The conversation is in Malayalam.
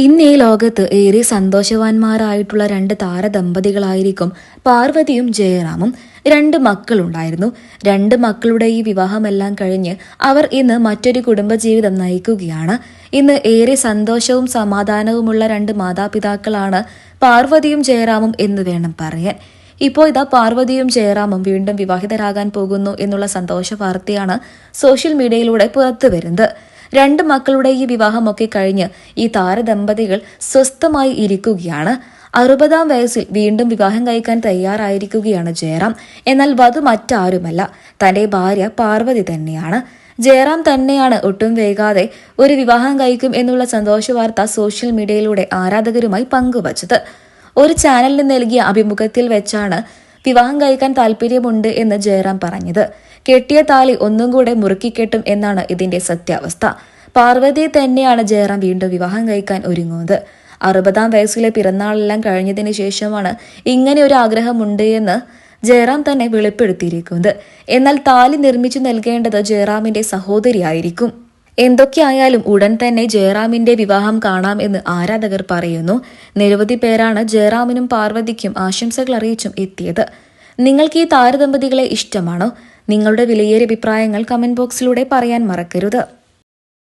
ഇന്ന് ഈ ലോകത്ത് ഏറെ സന്തോഷവാന്മാരായിട്ടുള്ള രണ്ട് താരദമ്പതികളായിരിക്കും പാർവതിയും ജയറാമും. രണ്ട് മക്കളുണ്ടായിരുന്നു. രണ്ട് മക്കളുടെ ഈ വിവാഹമെല്ലാം കഴിഞ്ഞ് അവർ ഇന്ന് മറ്റൊരു കുടുംബജീവിതം നയിക്കുകയാണ്. ഇന്ന് ഏറെ സന്തോഷവും സമാധാനവുമുള്ള രണ്ട് മാതാപിതാക്കളാണ് പാർവതിയും ജയറാമും എന്ന് വേണം പറയാൻ. ഇപ്പോൾ ഇതാ പാർവതിയും ജയറാമും വീണ്ടും വിവാഹിതരാകാൻ പോകുന്നു എന്നുള്ള സന്തോഷ വാർത്തയാണ് സോഷ്യൽ മീഡിയയിലൂടെ പുറത്തു വരുന്നത് രണ്ട് മക്കളുടെ ഈ വിവാഹമൊക്കെ കഴിഞ്ഞ് ഈ താരദമ്പതികൾ സ്വസ്ഥമായി ഇരിക്കുകയാണ്. അറുപതാം വയസ്സിൽ വീണ്ടും വിവാഹം കഴിക്കാൻ തയ്യാറായിരിക്കുകയാണ് ജയറാം. എന്നാൽ വധു മറ്റാരുമല്ല. തന്റെ ഭാര്യ പാർവതി തന്നെയാണ്. ജയറാം തന്നെയാണ് ഒട്ടും വേഗാതെ ഒരു വിവാഹം കഴിക്കും എന്നുള്ള സന്തോഷ വാർത്ത സോഷ്യൽ മീഡിയയിലൂടെ ആരാധകരുമായി പങ്കുവച്ചത്. ഒരു ചാനലിന് നൽകിയ അഭിമുഖത്തിൽ വെച്ചാണ് വിവാഹം കഴിക്കാൻ താല്പര്യമുണ്ട് എന്ന് ജയറാം പറഞ്ഞത്. കെട്ടിയ താലി ഒന്നും കൂടെ മുറുക്കിക്കെട്ടും എന്നാണ് ഇതിന്റെ സത്യാവസ്ഥ. പാർവതിയെ തന്നെയാണ് ജയറാം വീണ്ടും വിവാഹം കഴിക്കാൻ ഒരുങ്ങുന്നത്. അറുപതാം വയസ്സിലെ പിറന്നാളെല്ലാം കഴിഞ്ഞതിന് ശേഷമാണ് ഇങ്ങനെ ഒരു ആഗ്രഹമുണ്ട് എന്ന് ജയറാം തന്നെ വെളിപ്പെടുത്തിയിരിക്കുന്നത്. എന്നാൽ താലി നിർമ്മിച്ചു നൽകേണ്ടത് ജയറാമിന്റെ സഹോദരിയായിരിക്കും. എന്തൊക്കെയായാലും ഉടൻ തന്നെ ജയറാമിന്റെ വിവാഹം കാണാം എന്ന് ആരാധകർ പറയുന്നു. നിരവധി പേരാണ് ജയറാമിനും പാർവതിക്കും ആശംസകൾ അറിയിച്ചും എത്തിയത്. നിങ്ങൾക്ക് ഈ താരദമ്പതികളെ ഇഷ്ടമാണോ? നിങ്ങളുടെ വിലയേറിയ അഭിപ്രായങ്ങൾ കമന്റ് ബോക്സിലൂടെ പറയാൻ മറക്കരുത്.